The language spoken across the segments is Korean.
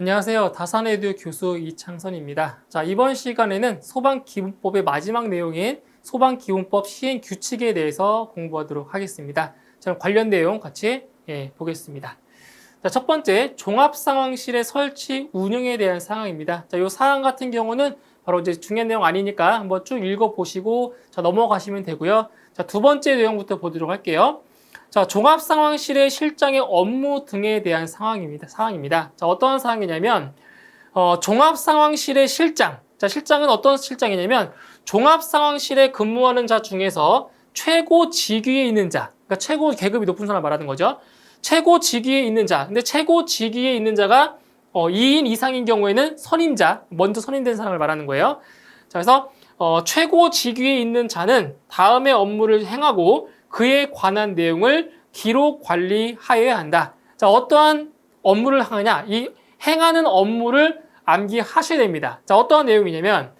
안녕하세요. 다산에듀 교수 이창선입니다. 자, 이번 시간에는 소방기본법의 마지막 내용인 소방기본법 시행 규칙에 대해서 공부하도록 하겠습니다. 자, 관련 내용 같이 예, 보겠습니다. 자, 첫 번째, 종합상황실의 설치 운영에 대한 사항입니다. 자, 이 사항 같은 경우는 바로 이제 중요한 내용 아니니까 한번 쭉 읽어보시고 자, 넘어가시면 되고요. 자, 두 번째 내용부터 보도록 할게요. 자, 종합상황실의 실장의 업무 등에 대한 상황입니다. 사항입니다. 자, 어떠한 사항이냐면, 어, 종합상황실의 실장. 자, 실장은 어떤 실장이냐면, 종합상황실에 근무하는 자 중에서 최고 직위에 있는 자, 그러니까 최고 계급이 높은 사람 말하는 거죠. 최고 직위에 있는 자. 근데 최고 직위에 있는 자가 어, 2인 이상인 경우에는 선임자, 먼저 선임된 사람을 말하는 거예요. 자, 그래서 어, 최고 직위에 있는 자는 다음의 업무를 행하고 그에 관한 내용을 기록 관리하여야 한다. 자, 어떠한 업무를 하느냐? 이 행하는 업무를 암기하셔야 됩니다. 자, 어떠한 내용이냐면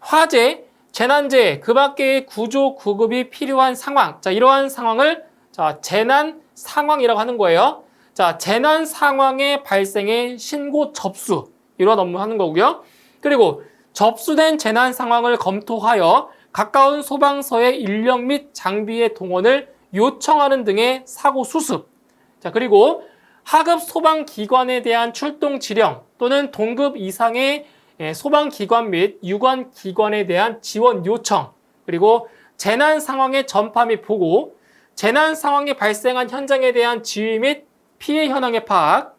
화재, 재난재, 그 밖의 구조 구급이 필요한 상황. 자, 이러한 상황을 자, 재난 상황이라고 하는 거예요. 자, 재난 상황의 발생의 신고 접수. 이런 업무 하는 거고요. 그리고 접수된 재난 상황을 검토하여 가까운 소방서의 인력 및 장비의 동원을 요청하는 등의 사고 수습. 자, 그리고 하급 소방기관에 대한 출동 지령 또는 동급 이상의 예, 소방기관 및 유관기관에 대한 지원 요청, 그리고 재난 상황의 전파 및 보고, 재난 상황이 발생한 현장에 대한 지휘 및 피해 현황의 파악,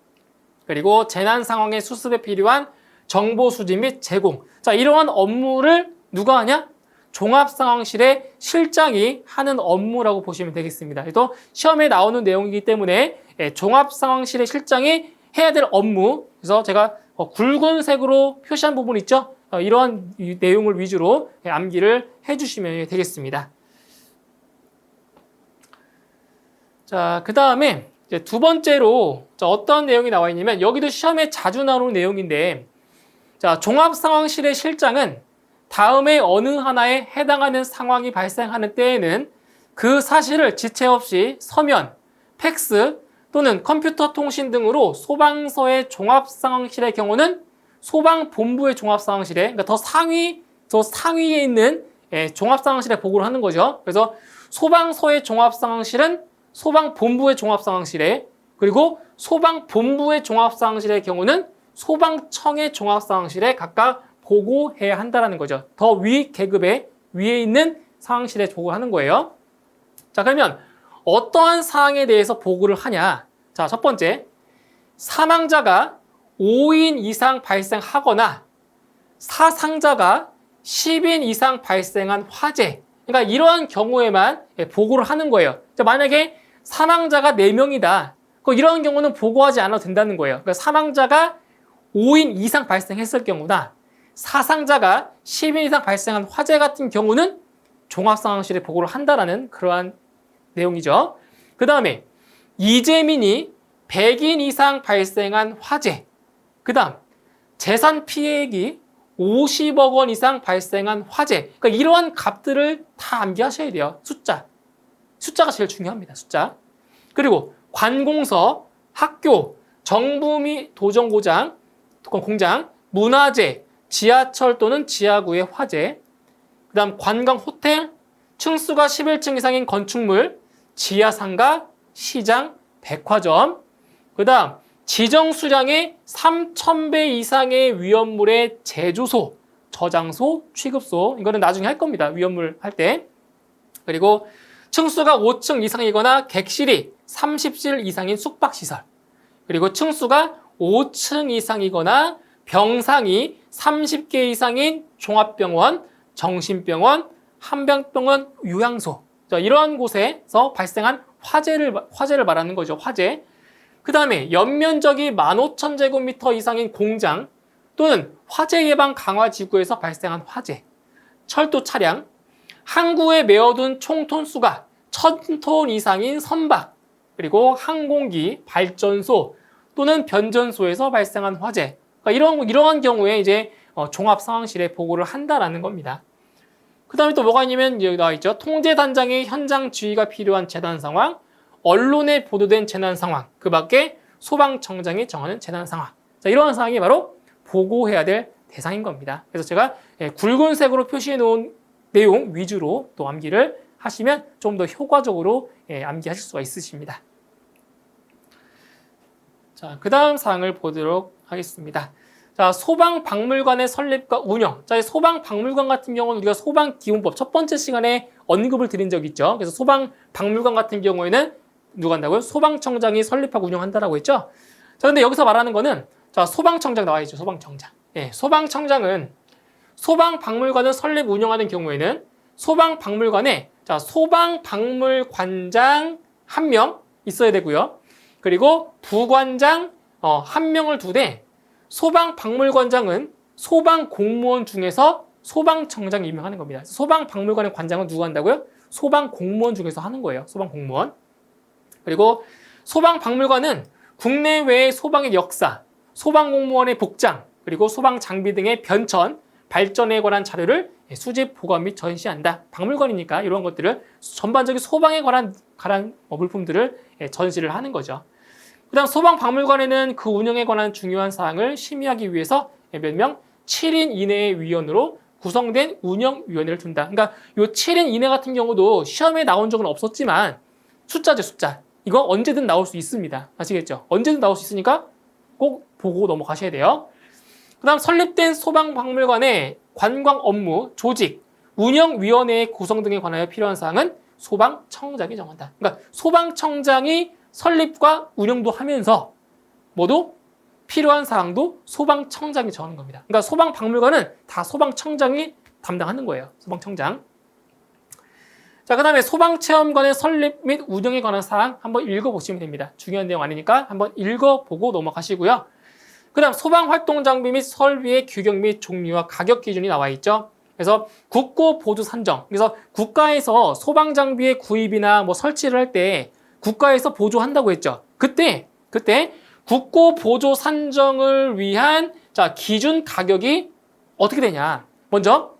그리고 재난 상황의 수습에 필요한 정보 수집 및 제공. 자, 이러한 업무를 누가 하냐? 종합상황실의 실장이 하는 업무라고 보시면 되겠습니다. 또 시험에 나오는 내용이기 때문에 예, 종합상황실의 실장이 해야 될 업무. 그래서 제가 어, 굵은 색으로 표시한 부분 있죠? 어, 이러한 이 내용을 위주로 예, 암기를 해주시면 되겠습니다. 자, 그 다음에 두 번째로 자, 어떤 내용이 나와 있냐면 여기도 시험에 자주 나오는 내용인데 자, 종합상황실의 실장은 다음에 어느 하나에 해당하는 상황이 발생하는 때에는 그 사실을 지체 없이 서면, 팩스 또는 컴퓨터 통신 등으로 소방서의 종합상황실의 경우는 소방본부의 종합상황실에 그러니까 더 상위, 더 상위에 있는 예, 종합상황실에 보고를 하는 거죠. 그래서 소방서의 종합상황실은 소방본부의 종합상황실에 그리고 소방본부의 종합상황실의 경우는 소방청의 종합상황실에 각각 보고 해야 한다는 거죠. 더 위 계급의 위에 있는 상황실에 보고를 하는 거예요. 자, 그러면 어떠한 사항에 대해서 보고를 하냐? 자, 첫 번째. 사망자가 5인 이상 발생하거나 사상자가 10인 이상 발생한 화재. 그러니까 이러한 경우에만 보고를 하는 거예요. 자, 만약에 사망자가 4명이다. 그 이런 경우는 보고하지 않아도 된다는 거예요. 그러니까 사망자가 5인 이상 발생했을 경우나 사상자가 10인 이상 발생한 화재 같은 경우는 종합상황실에 보고를 한다라는 그러한 내용이죠. 그 다음에 이재민이 100인 이상 발생한 화재. 그 다음 재산 피해액이 50억 원 이상 발생한 화재. 그러니까 이러한 값들을 다 암기하셔야 돼요. 숫자. 숫자가 제일 중요합니다. 숫자. 그리고 관공서, 학교, 정부 및 도정고장, 공장, 문화재, 지하철 또는 지하구의 화재, 그 다음 관광 호텔, 층수가 11층 이상인 건축물, 지하상가, 시장, 백화점, 그 다음 지정 수량의 3,000배 이상의 위험물의 제조소, 저장소, 취급소, 이거는 나중에 할 겁니다. 위험물 할 때. 그리고 층수가 5층 이상이거나 객실이 30실 이상인 숙박시설. 그리고 층수가 5층 이상이거나 병상이 30개 이상인 종합병원, 정신병원, 한병병원 요양소. 자, 이러한 곳에서 발생한 화재를, 화재를 말하는 거죠. 화재. 그 다음에 연면적이 15,000제곱미터 이상인 공장 또는 화재 예방 강화 지구에서 발생한 화재. 철도 차량, 항구에 메어둔 총 톤수가 1000톤 이상인 선박, 그리고 항공기, 발전소 또는 변전소에서 발생한 화재. 그러니까 이런, 이러한 경우에 이제 어, 종합 상황실에 보고를 한다라는 겁니다. 그 다음에 또 뭐가 있냐면 여기 나와 있죠. 통제 단장의 현장 지휘가 필요한 재난 상황, 언론에 보도된 재난 상황, 그 밖에 소방청장이 정하는 재난 상황. 자, 이러한 사항이 바로 보고해야 될 대상인 겁니다. 그래서 제가 예, 굵은 색으로 표시해 놓은 내용 위주로 또 암기를 하시면 좀 더 효과적으로 예, 암기하실 수가 있으십니다. 자, 그 다음 사항을 보도록 하겠습니다. 자, 소방박물관의 설립과 운영. 자, 이 소방박물관 같은 경우는 우리가 소방기본법 첫 번째 시간에 언급을 드린 적이 있죠. 그래서 소방박물관 같은 경우에는 누가 한다고요? 소방청장이 설립하고 운영한다라고 했죠. 자, 근데 여기서 말하는 거는 자, 소방청장 나와 있죠. 소방청장. 예, 소방청장은 소방박물관을 설립 운영하는 경우에는 소방박물관에 자, 소방박물관장 한 명 있어야 되고요. 그리고 부관장 어, 한 명을 두되 소방 박물관장은 소방 공무원 중에서 소방청장이 임명하는 겁니다. 소방 박물관의 관장은 누가 한다고요? 소방 공무원 중에서 하는 거예요. 소방 공무원. 그리고 소방 박물관은 국내외의 소방의 역사, 소방 공무원의 복장, 그리고 소방 장비 등의 변천, 발전에 관한 자료를 수집, 보관 및 전시한다. 박물관이니까 이런 것들을 전반적인 소방에 관한, 관한 물품들을 전시를 하는 거죠. 그 다음 소방박물관에는 그 운영에 관한 중요한 사항을 심의하기 위해서 몇 명? 7인 이내의 위원으로 구성된 운영위원회를 둔다. 그러니까 이 7인 이내 같은 경우도 시험에 나온 적은 없었지만 숫자죠, 숫자. 이거 언제든 나올 수 있습니다. 아시겠죠? 언제든 나올 수 있으니까 꼭 보고 넘어가셔야 돼요. 그 다음 설립된 소방박물관의 관광 업무, 조직, 운영위원회의 구성 등에 관하여 필요한 사항은 소방청장이 정한다. 그러니까 소방청장이 설립과 운영도 하면서 모두 필요한 사항도 소방청장이 정하는 겁니다. 그러니까 소방박물관은 다 소방청장이 담당하는 거예요. 소방청장. 자, 그 다음에 소방체험관의 설립 및 운영에 관한 사항 한번 읽어보시면 됩니다. 중요한 내용 아니니까 한번 읽어보고 넘어가시고요. 그 다음 소방활동 장비 및 설비의 규격 및 종류와 가격 기준이 나와 있죠. 그래서 국고 보조 산정. 그래서 국가에서 소방 장비의 구입이나 뭐 설치를 할 때 국가에서 보조한다고 했죠. 그때 그때 국고 보조 산정을 위한 자 기준 가격이 어떻게 되냐? 먼저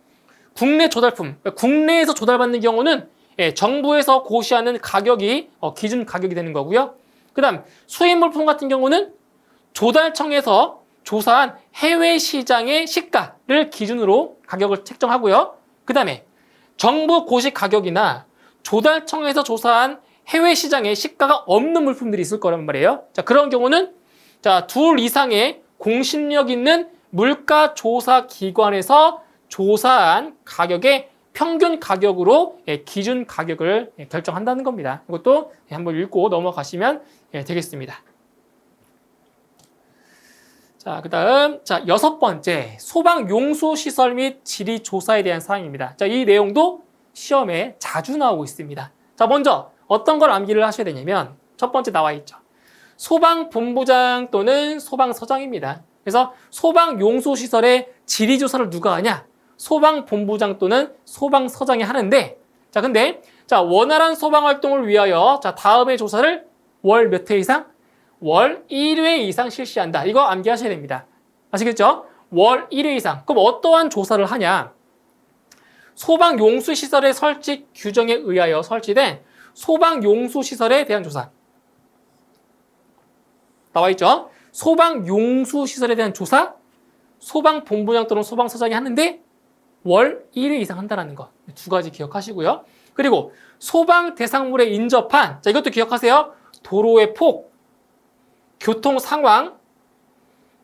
국내 조달품, 그러니까 국내에서 조달받는 경우는 예, 정부에서 고시하는 가격이 어, 기준 가격이 되는 거고요. 그다음 수입 물품 같은 경우는 조달청에서 조사한 해외 시장의 시가를 기준으로 가격을 책정하고요. 그 다음에 정부 고시 가격이나 조달청에서 조사한 해외 시장에 시가가 없는 물품들이 있을 거란 말이에요. 자, 그런 경우는 자, 둘 이상의 공신력 있는 물가 조사 기관에서 조사한 가격의 평균 가격으로 예, 기준 가격을 예, 결정한다는 겁니다. 이것도 한번 읽고 넘어가시면 예, 되겠습니다. 자, 그 다음, 자, 여섯 번째, 소방 용수 시설 및 지리 조사에 대한 사항입니다. 자, 이 내용도 시험에 자주 나오고 있습니다. 자, 먼저 어떤 걸 암기를 하셔야 되냐면, 첫 번째 나와 있죠. 소방 본부장 또는 소방서장입니다. 그래서 소방 용수 시설의 지리 조사를 누가 하냐? 소방 본부장 또는 소방서장이 하는데, 자, 근데, 자, 원활한 소방 활동을 위하여, 자, 다음의 조사를 월 몇 회 이상? 월 1회 이상 실시한다. 이거 암기하셔야 됩니다. 아시겠죠? 월 1회 이상. 그럼 어떠한 조사를 하냐? 소방 용수 시설의 설치 규정에 의하여 설치된 소방 용수 시설에 대한 조사. 나와 있죠? 소방 용수 시설에 대한 조사, 소방 본부장 또는 소방 서장이 하는데 월 1회 이상 한다는 것. 두 가지 기억하시고요. 그리고 소방 대상물에 인접한, 자, 이것도 기억하세요. 도로의 폭, 교통 상황,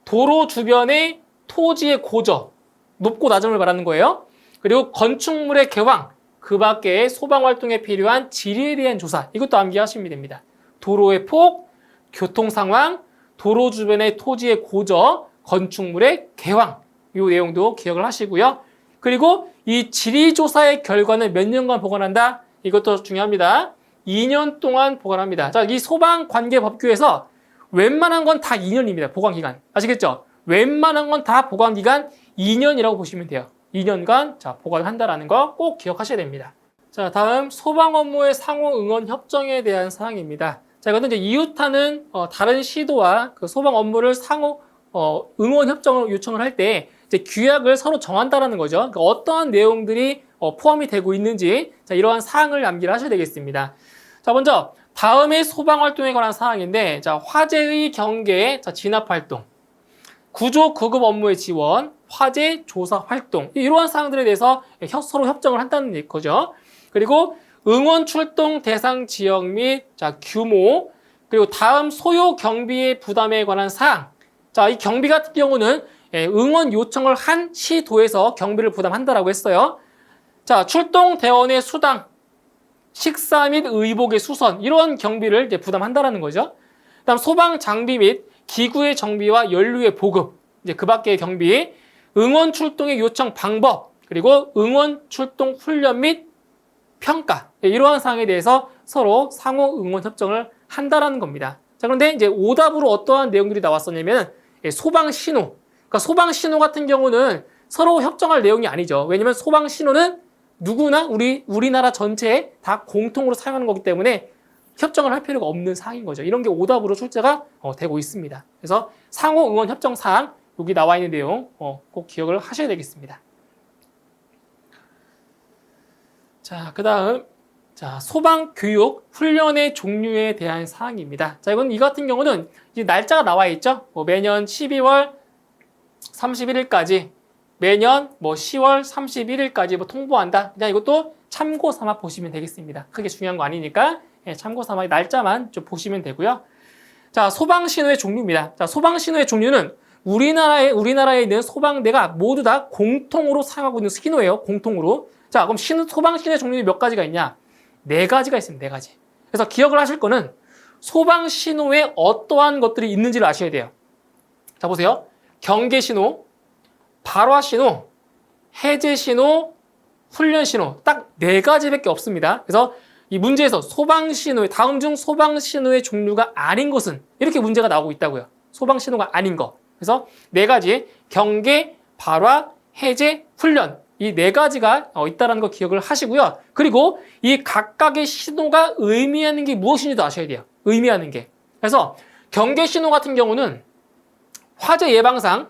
도로 주변의 토지의 고저, 높고 낮음을 말하는 거예요. 그리고 건축물의 개황, 그 밖에 소방 활동에 필요한 지리에 대한 조사, 이것도 암기하시면 됩니다. 도로의 폭, 교통 상황, 도로 주변의 토지의 고저, 건축물의 개황, 이 내용도 기억을 하시고요. 그리고 이 지리 조사의 결과는 몇 년간 보관한다? 이것도 중요합니다. 2년 동안 보관합니다. 자, 이 소방 관계 법규에서 웬만한 건 다 2년입니다. 보관 기간. 아시겠죠? 웬만한 건 다 보관 기간 2년이라고 보시면 돼요. 2년간 자, 보관한다라는 거 꼭 기억하셔야 됩니다. 자, 다음 소방 업무의 상호 응원 협정에 대한 사항입니다. 자, 이거는 이제 이웃하는 어, 다른 시도와 그 소방 업무를 상호 어, 응원 협정을 요청을 할 때 이제 규약을 서로 정한다라는 거죠. 그러니까 어떠한 내용들이 어, 포함이 되고 있는지 자, 이러한 사항을 암기를 하셔야 되겠습니다. 자, 먼저 다음에 소방 활동에 관한 사항인데, 자, 화재의 경계, 자, 진압 활동. 구조 구급 업무의 지원, 화재 조사 활동 이러한 사항들에 대해서 협- 서로 협정을 한다는 거죠. 그리고 응원 출동 대상 지역 및 자, 규모 그리고 다음 소요 경비의 부담에 관한 사항. 자, 이 경비 같은 경우는 예, 응원 요청을 한 시도에서 경비를 부담한다라고 했어요. 자, 출동 대원의 수당, 식사 및 의복의 수선 이런 경비를 부담한다라는 거죠. 그다음 소방 장비 및 기구의 정비와 연료의 보급 이제 그 밖의 경비, 응원 출동의 요청 방법 그리고 응원 출동 훈련 및 평가 예, 이러한 사항에 대해서 서로 상호 응원 협정을 한다라는 겁니다. 자 그런데 이제 오답으로 어떠한 내용들이 나왔었냐면 예, 소방 신호. 그러니까 소방 신호 같은 경우는 서로 협정할 내용이 아니죠. 왜냐하면 소방 신호는 누구나 우리 우리나라 전체에 다 공통으로 사용하는 거기 때문에 협정을 할 필요가 없는 사항인 거죠. 이런 게 오답으로 출제가 어, 되고 있습니다. 그래서 상호 응원 협정 사항 여기 나와 있는 내용 어, 꼭 기억을 하셔야 되겠습니다. 자, 그다음 자, 소방 교육 훈련의 종류에 대한 사항입니다. 자, 이건 이 같은 경우는 이제 날짜가 나와 있죠. 뭐 매년 12월 31일까지 매년 뭐 10월 31일까지 뭐 통보한다. 그냥 이것도 참고 삼아 보시면 되겠습니다. 크게 중요한 거 아니니까 예, 참고 삼아 날짜만 좀 보시면 되고요. 자, 소방 신호의 종류입니다. 자, 소방 신호의 종류는 우리나라에 우리나라에 있는 소방대가 모두 다 공통으로 사용하고 있는 신호예요. 공통으로. 자, 그럼 신호, 소방 신호의 종류는 몇 가지가 있냐? 네 가지가 있습니다. 네 가지. 그래서 기억을 하실 거는 소방 신호에 어떠한 것들이 있는지를 아셔야 돼요. 자, 보세요. 경계 신호, 발화 신호, 해제 신호, 훈련 신호 딱 네 가지밖에 없습니다. 그래서 이 문제에서 소방 신호의 다음 중 소방 신호의 종류가 아닌 것은 이렇게 문제가 나오고 있다고요. 소방 신호가 아닌 거. 그래서 네 가지 경계, 발화, 해제, 훈련 이 네 가지가 어, 있다는 거 기억을 하시고요. 그리고 이 각각의 신호가 의미하는 게 무엇인지도 아셔야 돼요. 의미하는 게. 그래서 경계 신호 같은 경우는 화재 예방상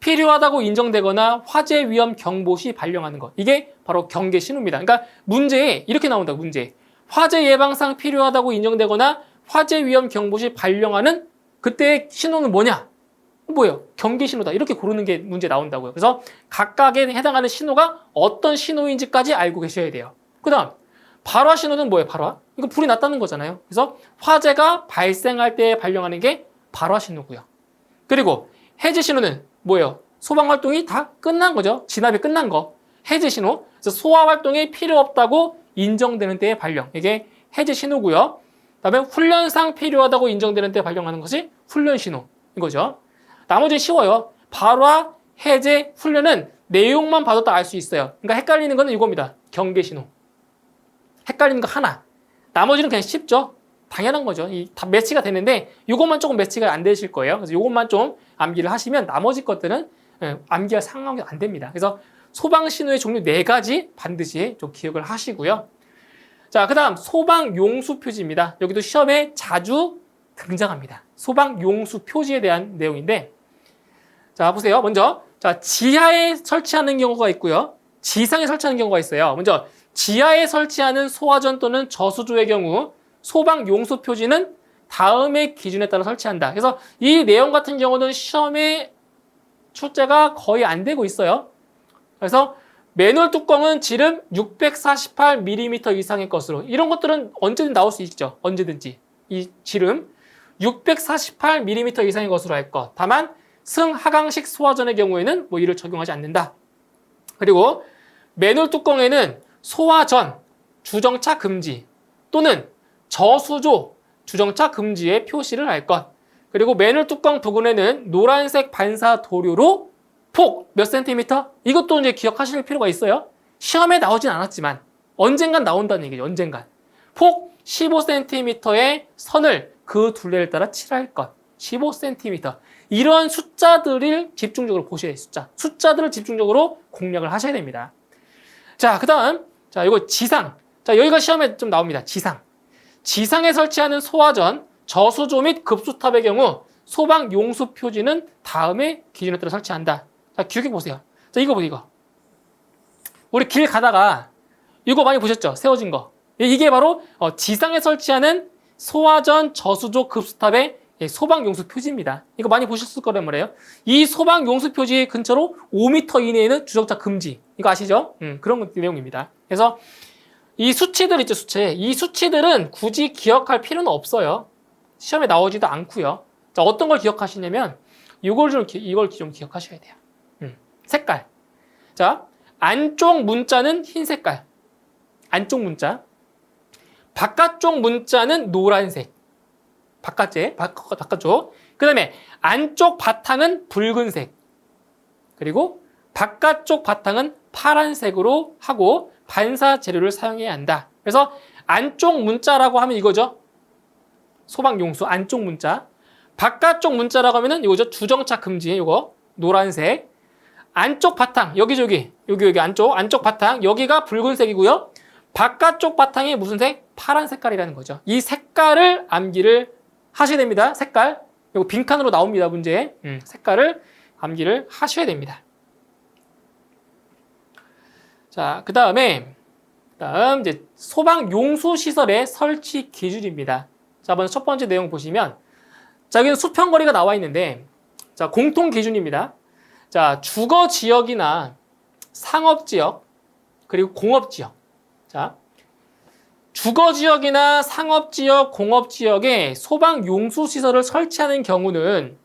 필요하다고 인정되거나 화재 위험 경보 시 발령하는 것. 이게 바로 경계 신호입니다. 그러니까 문제에 이렇게 나온다. 문제. 화재 예방상 필요하다고 인정되거나 화재 위험 경보 시 발령하는 그때의 신호는 뭐냐? 뭐예요? 경계 신호다. 이렇게 고르는 게 문제 나온다고요. 그래서 각각에 해당하는 신호가 어떤 신호인지까지 알고 계셔야 돼요. 그다음 발화 신호는 뭐예요? 발화? 이거 불이 났다는 거잖아요. 그래서 화재가 발생할 때 발령하는 게 발화 신호고요. 그리고 해제 신호는 뭐예요? 소방 활동이 다 끝난 거죠. 진압이 끝난 거. 해제 신호. 소화 활동이 필요 없다고 인정되는 때의 발령. 이게 해제 신호고요. 그다음에 훈련상 필요하다고 인정되는 때 발령하는 것이 훈련 신호. 이거죠. 나머지 쉬워요. 발화, 해제, 훈련은 내용만 봐도 다 알 수 있어요. 그러니까 헷갈리는 거는 이겁니다. 경계 신호. 헷갈리는 거 하나. 나머지는 그냥 쉽죠. 당연한 거죠. 이 다 매치가 되는데 이것만 조금 매치가 안 되실 거예요. 그래서 이것만 좀 암기를 하시면 나머지 것들은 예, 암기가 상황이 안 됩니다. 그래서 소방 신호의 종류 네 가지 반드시 좀 기억을 하시고요. 자, 그다음 소방 용수 표지입니다. 여기도 시험에 자주 등장합니다. 소방 용수 표지에 대한 내용인데 자, 보세요. 먼저 자, 지하에 설치하는 경우가 있고요. 지상에 설치하는 경우가 있어요. 먼저 지하에 설치하는 소화전 또는 저수조의 경우 소방 용수 표지는 다음의 기준에 따라 설치한다. 그래서 이 내용 같은 경우는 시험에 출제가 거의 안 되고 있어요. 그래서 매놀 뚜껑은 지름 648mm 이상의 것으로 이런 것들은 언제든 나올 수 있죠. 언제든지 이 지름 648mm 이상의 것으로 할 것. 다만 승하강식 소화전의 경우에는 뭐 이를 적용하지 않는다. 그리고 매놀 뚜껑에는 소화전 주정차 금지 또는 저수조 주정차 금지의 표시를 할 것. 그리고 매놀 뚜껑 부근에는 노란색 반사 도료로 폭 몇 센티미터? 이것도 이제 기억하실 필요가 있어요. 시험에 나오진 않았지만 언젠간 나온다는 얘기죠. 언젠간. 폭 15cm의 선을 그 둘레를 따라 칠할 것. 15cm. 이러한 숫자들을 집중적으로 보셔야 돼요. 숫자. 숫자들을 집중적으로 공략을 하셔야 됩니다. 자, 그 다음. 자, 이거 지상. 자, 여기가 시험에 좀 나옵니다. 지상. 지상에 설치하는 소화전, 저수조 및 급수탑의 경우 소방 용수 표지는 다음의 기준에 따라 설치한다. 자, 기억해 보세요. 자, 이거 보세요, 이거. 우리 길 가다가 이거 많이 보셨죠? 세워진 거. 이게 바로 어, 지상에 설치하는 소화전, 저수조, 급수탑의 예, 소방 용수 표지입니다. 이거 많이 보셨을 거란 말이에요. 이 소방 용수 표지 근처로 5m 이내에는 주정차 금지. 이거 아시죠? 음, 그런 내용입니다. 그래서 이 수치들 있죠, 수치. 이 수치들은 굳이 기억할 필요는 없어요. 시험에 나오지도 않고요. 자, 어떤 걸 기억하시냐면 이걸 좀 기- 이걸 좀 기억하셔야 돼요. 음, 색깔. 자, 안쪽 문자는 흰 색깔. 안쪽 문자. 바깥쪽 문자는 노란색. 바깥에 바깥, 바깥쪽. 그 다음에 안쪽 바탕은 붉은색. 그리고 바깥쪽 바탕은 파란색으로 하고 반사 재료를 사용해야 한다. 그래서 안쪽 문자라고 하면 이거죠. 소방용수 안쪽 문자. 바깥쪽 문자라고 하면은 이거죠. 주정차 금지 이거 노란색. 안쪽 바탕 여기 저기 여기 여기 안쪽 안쪽 바탕 여기가 붉은색이고요. 바깥쪽 바탕이 무슨 색? 파란 색깔이라는 거죠. 이 색깔을 암기를 하셔야 됩니다. 색깔. 이거 빈칸으로 나옵니다. 문제. 음, 색깔을 암기를 하셔야 됩니다. 자, 그 다음에 다음 이제 소방 용수 시설의 설치 기준입니다. 자, 먼저 첫 번째 내용 보시면 자, 여기는 수평거리가 나와 있는데 자, 공통 기준입니다. 자, 주거 지역이나 상업 지역 그리고 공업 지역. 자, 주거 지역이나 상업 지역, 공업 지역에 소방 용수 시설을 설치하는 경우는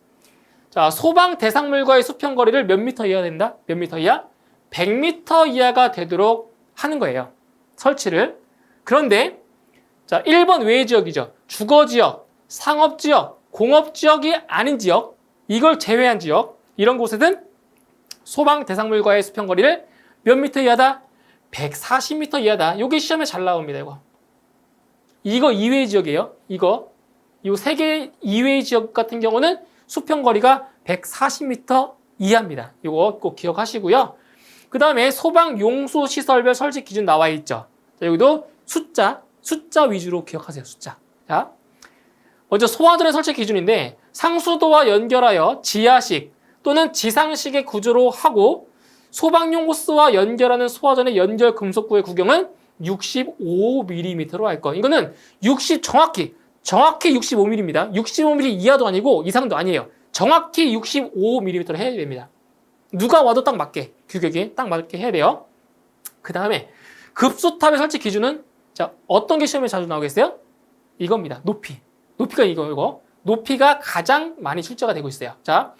자, 소방 대상물과의 수평 거리를 몇 미터 이하가 된다? 몇 미터 이하? 100m 이하가 되도록 하는 거예요. 설치를. 그런데 자, 1번 외의 지역이죠. 주거 지역, 상업 지역, 공업 지역이 아닌 지역, 이걸 제외한 지역, 이런 곳에는 소방 대상물과의 수평 거리를 몇 미터 이하다? 140m 이하다. 요게 시험에 잘 나옵니다, 이거. 이거 이외의 지역이에요. 이거. 이 세 개 이외의 지역 같은 경우는 수평 거리가 140m 이하입니다. 이거 꼭 기억하시고요. 그 다음에 소방 용수 시설별 설치 기준 나와 있죠. 자, 여기도 숫자, 숫자 위주로 기억하세요. 숫자. 자, 먼저 소화전의 설치 기준인데 상수도와 연결하여 지하식 또는 지상식의 구조로 하고 소방용 호스와 연결하는 소화전의 연결 금속구의 구경은 65mm로 할 것. 이거는 60 정확히 정확히 65mm입니다. 65mm 이하도 아니고 이상도 아니에요. 정확히 65mm로 해야 됩니다. 누가 와도 딱 맞게 규격이 딱 맞게 해야 돼요. 그 다음에 급수탑의 설치 기준은 자 어떤 게 시험에 자주 나오겠어요? 이겁니다. 높이. 높이가 이거 이거. 높이가 가장 많이 출제가 되고 있어요. 자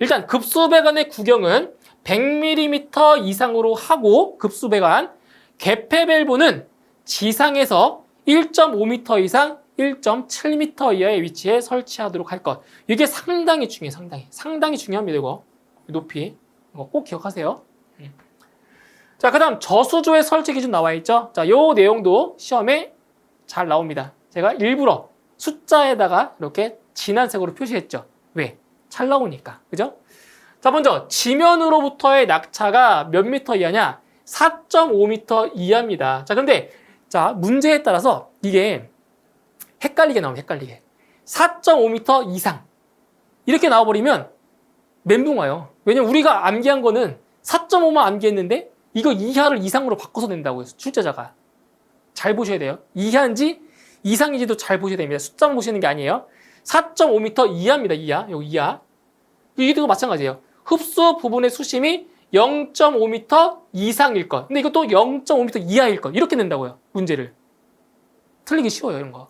일단 급수 배관의 구경은 100mm 이상으로 하고 급수 배관 개폐 밸브는 지상에서 1.5m 이상 1.7m 이하의 위치에 설치하도록 할 것. 이게 상당히 중요해요. 상당히. 상당히 중요합니다. 이거. 높이. 이거 꼭 기억하세요. 음. 자, 그 다음 저수조의 설치 기준 나와 있죠. 자, 요 내용도 시험에 잘 나옵니다. 제가 일부러 숫자에다가 이렇게 진한 색으로 표시했죠. 왜? 잘 나오니까. 그죠? 자, 먼저 지면으로부터의 낙차가 몇 미터 이하냐? 4.5m 이하입니다. 자, 근데 자, 문제에 따라서 이게 헷갈리게 나옵니다. 헷갈리게. 4.5m 이상. 이렇게 나와 버리면 멘붕 와요. 왜냐면 우리가 암기한 거는 4.5만 암기했는데 이거 이하를 이상으로 바꿔서 낸다고요. 출제자가. 잘 보셔야 돼요. 이하인지 이상인지도 잘 보셔야 됩니다. 숫자만 보시는 게 아니에요. 4.5m 이하입니다. 이하. 요 이하. 이것도 마찬가지예요. 흡수 부분의 수심이 0.5m 이상일 것. 근데 이것도 0.5m 이하일 것. 이렇게 낸다고요. 문제를. 틀리기 쉬워요. 이런 거.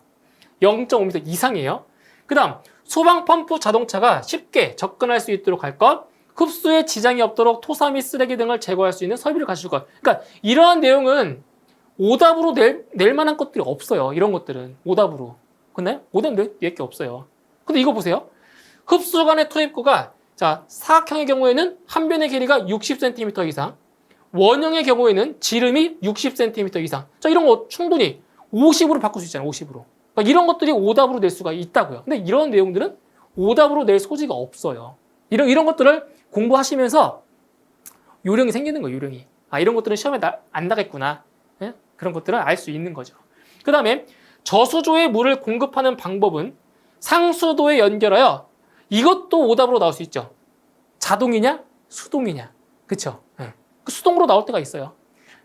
0.5m 이상이에요. 그 다음 소방 펌프 자동차가 쉽게 접근할 수 있도록 할 것. 흡수에 지장이 없도록 토사 및 쓰레기 등을 제거할 수 있는 설비를 갖출 것. 그러니까 이러한 내용은 오답으로 낼, 낼 만한 것들이 없어요. 이런 것들은 오답으로. 근데 오답 낼게 없어요. 근데 이거 보세요. 흡수관의 투입구가 자 사각형의 경우에는 한 변의 길이가 60cm 이상, 원형의 경우에는 지름이 60cm 이상. 자 이런 거 충분히 50으로 바꿀 수 있잖아요. 50으로. 그러니까 이런 것들이 오답으로 낼 수가 있다고요. 근데 이런 내용들은 오답으로 낼 소지가 없어요. 이런 이런 것들을 공부하시면서 요령이 생기는 거예요. 요령이. 아 이런 것들은 시험에 나, 안 나겠구나. 예? 그런 것들은 알 수 있는 거죠. 그 다음에 저수조에 물을 공급하는 방법은 상수도에 연결하여 이것도 오답으로 나올 수 있죠. 자동이냐, 수동이냐. 그쵸? 예. 그 수동으로 나올 때가 있어요.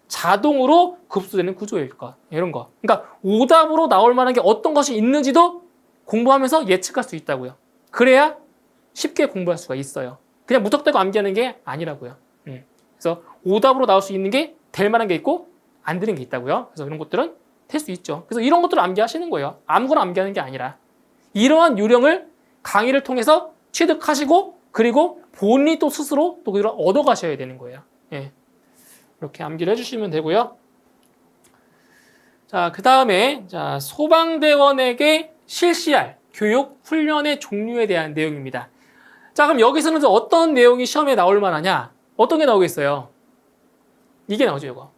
자동으로 급수되는 구조일 것. 이런 거. 그러니까 오답으로 나올 만한 게 어떤 것이 있는지도 공부하면서 예측할 수 있다고요. 그래야 쉽게 공부할 수가 있어요. 그냥 무턱대고 암기하는 게 아니라고요. 음. 그래서 오답으로 나올 수 있는 게 될 만한 게 있고 안 되는 게 있다고요. 그래서 이런 것들은 될 수 있죠. 그래서 이런 것들을 암기하시는 거예요. 아무거나 암기하는 게 아니라 이러한 요령을 강의를 통해서 취득하시고 그리고 본인이 또 스스로 또 그걸 얻어가셔야 되는 거예요. 예. 이렇게 암기를 해주시면 되고요. 자, 그 다음에 자 소방대원에게 실시할 교육 훈련의 종류에 대한 내용입니다. 자, 그럼 여기서는 어떤 내용이 시험에 나올 만하냐? 어떤 게 나오겠어요? 이게 나오죠, 이거.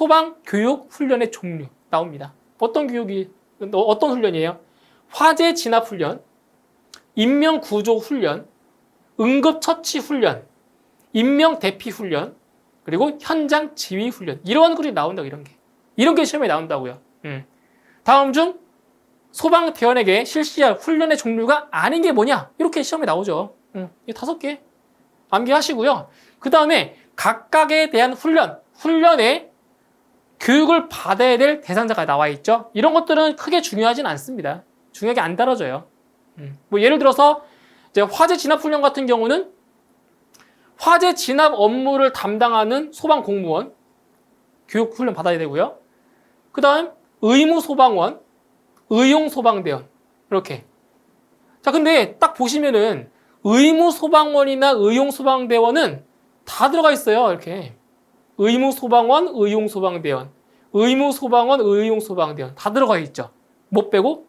음. 소방 교육 훈련의 종류 나옵니다. 어떤 교육이 어떤 훈련이에요? 화재 진압 훈련, 인명 구조 훈련, 응급 처치 훈련, 인명 대피 훈련, 그리고 현장 지휘 훈련. 이러한 것이 나온다고 이런 게. 이런 게 시험에 나온다고요. 음. 다음 중 소방 대원에게 실시할 훈련의 종류가 아닌 게 뭐냐? 이렇게 시험에 나오죠. 음. 이 다섯 개 암기하시고요. 그 다음에 각각에 대한 훈련, 훈련에 교육을 받아야 될 대상자가 나와 있죠. 이런 것들은 크게 중요하진 않습니다. 중요하게 안 다뤄져요. 음. 뭐 예를 들어서 이제 화재 진압 훈련 같은 경우는 화재 진압 업무를 담당하는 소방 공무원 교육 훈련 받아야 되고요. 그 다음 의무 소방원, 의용 소방대원 이렇게. 자 근데 딱 보시면은 의무 소방원이나 의용 소방대원은 다 들어가 있어요. 이렇게 의무 소방원, 의용 소방대원, 의무 소방원, 의용 소방대원 다 들어가 있죠. 못 빼고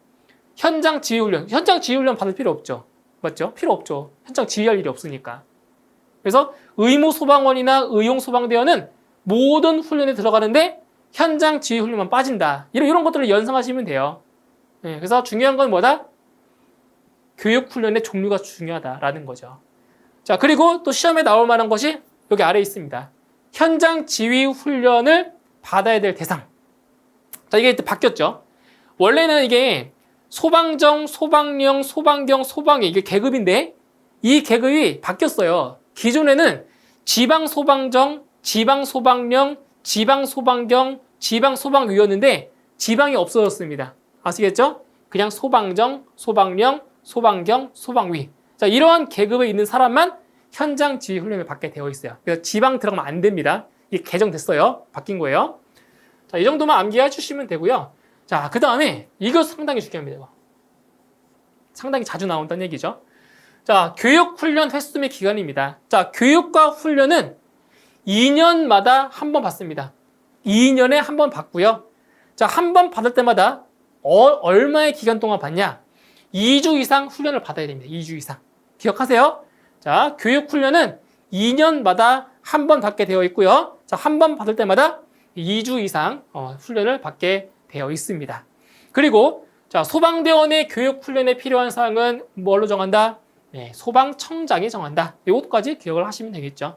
현장 지휘 훈련, 현장 지휘 훈련 받을 필요 없죠. 맞죠? 필요 없죠. 현장 지휘할 일이 없으니까. 그래서 의무 소방원이나 의용 소방대원은 모든 훈련에 들어가는데 현장 지휘 훈련만 빠진다. 이런 이런 것들을 연상하시면 돼요. 네, 그래서 중요한 건 뭐다? 교육 훈련의 종류가 중요하다라는 거죠. 자, 그리고 또 시험에 나올 만한 것이 여기 아래 있습니다. 현장 지휘 훈련을 받아야 될 대상. 자, 이게 바뀌었죠. 원래는 이게 소방정, 소방령, 소방경, 소방회 이게 계급인데 이 계급이 바뀌었어요. 기존에는 지방 소방정, 지방 소방령, 지방 소방경, 지방 소방위였는데 지방이 없어졌습니다. 아시겠죠? 그냥 소방정, 소방령, 소방경, 소방위. 자, 이러한 계급에 있는 사람만 현장 지휘 훈련을 받게 되어 있어요. 그래서 지방 들어가면 안 됩니다. 이게 개정됐어요. 바뀐 거예요. 자, 이 정도만 암기해 주시면 되고요. 자, 그 다음에 이거 상당히 중요합니다. 상당히 자주 나온다는 얘기죠. 자, 교육 훈련 횟수 및 기간입니다. 자, 교육과 훈련은 2년마다 한 번 받습니다. 2년에 한 번 받고요. 자, 한 번 받을 때마다 어, 얼마의 기간 동안 받냐? 2주 이상 훈련을 받아야 됩니다. 2주 이상. 기억하세요? 자, 교육 훈련은 2년마다 한 번 받게 되어 있고요. 자, 한 번 받을 때마다 2주 이상 어, 훈련을 받게 되어 있습니다. 그리고 자, 소방대원의 교육 훈련에 필요한 사항은 뭘로 정한다? 네, 소방청장이 정한다. 이것까지 기억을 하시면 되겠죠.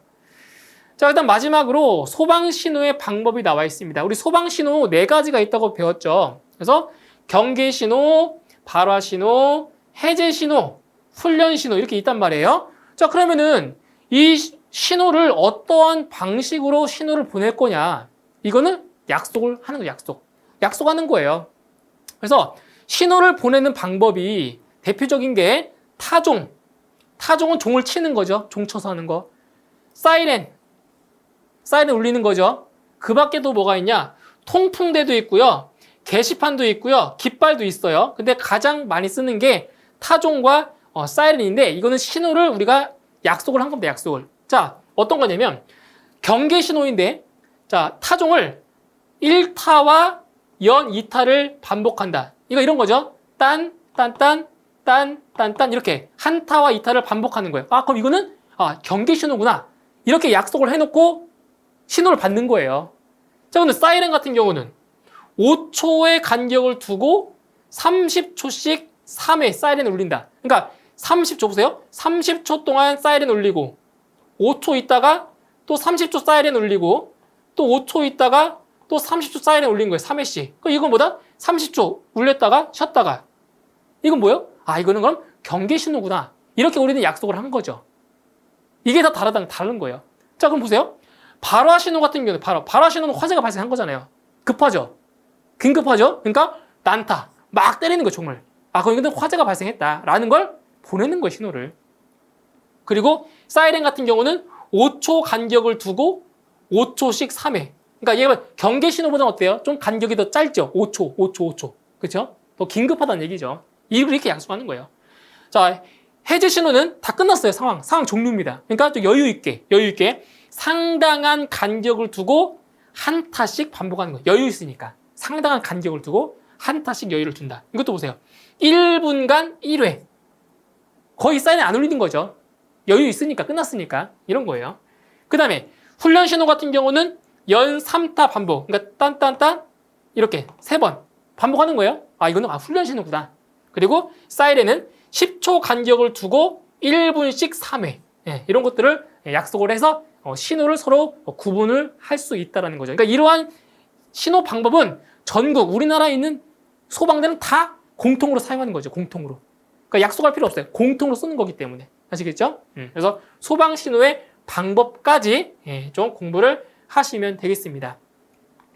자, 일단 마지막으로 소방신호의 방법이 나와 있습니다. 우리 소방신호 네 가지가 있다고 배웠죠. 그래서 경계신호, 발화신호, 해제신호, 훈련신호 이렇게 있단 말이에요. 자, 그러면은 이 신호를 어떠한 방식으로 신호를 보낼 거냐. 이거는 약속을 하는 거 약속. 약속하는 거예요. 그래서 신호를 보내는 방법이 대표적인 게 타종. 타종은 종을 치는 거죠. 종 쳐서 하는 거. 사이렌. 사이렌 울리는 거죠. 그 밖에도 뭐가 있냐? 통풍대도 있고요. 게시판도 있고요. 깃발도 있어요. 근데 가장 많이 쓰는 게 타종과 어, 사이렌인데 이거는 신호를 우리가 약속을 한 겁니다. 약속을. 자, 어떤 거냐면 경계 신호인데 자, 타종을 1타와 연 2타를 반복한다. 이거 이런 거죠. 딴, 딴, 딴, 딴, 딴, 딴 이렇게 한 타와 2타를 반복하는 거예요. 아, 그럼 이거는 아, 경계 신호구나. 이렇게 약속을 해 놓고 신호를 받는 거예요. 자, 근데 사이렌 같은 경우는 5초의 간격을 두고 30초씩 3회 사이렌 울린다. 그러니까 30초 보세요. 30초 동안 사이렌 울리고 5초 있다가 또 30초 사이렌 울리고 또 5초 있다가 또 30초 사이렌 울린 거예요. 3회씩. 그럼 이건 뭐다? 30초 울렸다가 쉬었다가. 이건 뭐예요? 아, 이거는 그럼 경계 신호구나. 이렇게 우리는 약속을 한 거죠. 이게 다 다르다, 다른 거예요. 자, 그럼 보세요. 발화 신호 같은 경우는 바로 발화 신호는 화재가 발생한 거잖아요. 급하죠. 긴급하죠. 그러니까 난타. 막 때리는 거 총을. 아, 거기는 화재가 발생했다라는 걸 보내는 거예요, 신호를. 그리고 사이렌 같은 경우는 5초 간격을 두고 5초씩 3회. 그러니까 얘가 경계 신호보다 어때요? 좀 간격이 더 짧죠? 5초, 5초, 5초. 그렇죠? 더 긴급하다는 얘기죠. 이렇게 약속하는 거예요. 자, 해제 신호는 다 끝났어요. 상황. 상황 종료입니다. 그러니까 좀 여유 있게, 여유 있게 상당한 간격을 두고 한 타씩 반복하는 거예요. 여유 있으니까. 상당한 간격을 두고 한 타씩 여유를 둔다. 이것도 보세요. 1분간 1회. 거의 사인에 안 올리는 거죠. 여유 있으니까 끝났으니까 이런 거예요. 그 다음에 훈련 신호 같은 경우는 연 3타 반복. 그러니까 딴딴딴 이렇게 세 번 반복하는 거예요. 아 이거는 아 훈련 신호구나. 그리고 사이렌은 10초 간격을 두고 1분씩 3회. 예, 이런 것들을 약속을 해서 어, 신호를 서로 어, 구분을 할 수 있다는 거죠. 그러니까 이러한 신호 방법은 전국 우리나라에 있는 소방대는 다 공통으로 사용하는 거죠. 공통으로. 그러니까 약속할 필요 없어요. 공통으로 쓰는 거기 때문에. 아시겠죠? 음, 그래서 소방 신호의 방법까지 예, 좀 공부를 하시면 되겠습니다.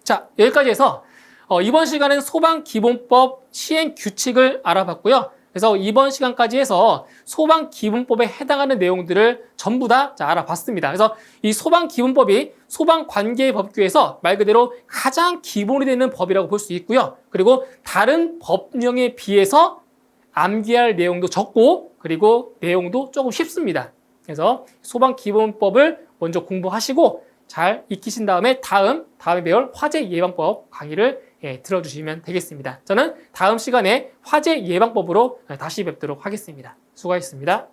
자, 여기까지 해서 어, 이번 시간은 소방 기본법 시행 규칙을 알아봤고요. 그래서 이번 시간까지 해서 소방 기본법에 해당하는 내용들을 전부 다 자, 알아봤습니다. 그래서 이 소방 기본법이 소방 관계 법규에서 말 그대로 가장 기본이 되는 법이라고 볼 수 있고요. 그리고 다른 법령에 비해서 암기할 내용도 적고 그리고 내용도 조금 쉽습니다. 그래서 소방 기본법을 먼저 공부하시고 잘 익히신 다음에 다음 다음에 배울 화재 예방법 강의를 예, 들어주시면 되겠습니다. 저는 다음 시간에 화재 예방법으로 다시 뵙도록 하겠습니다. 수고하셨습니다.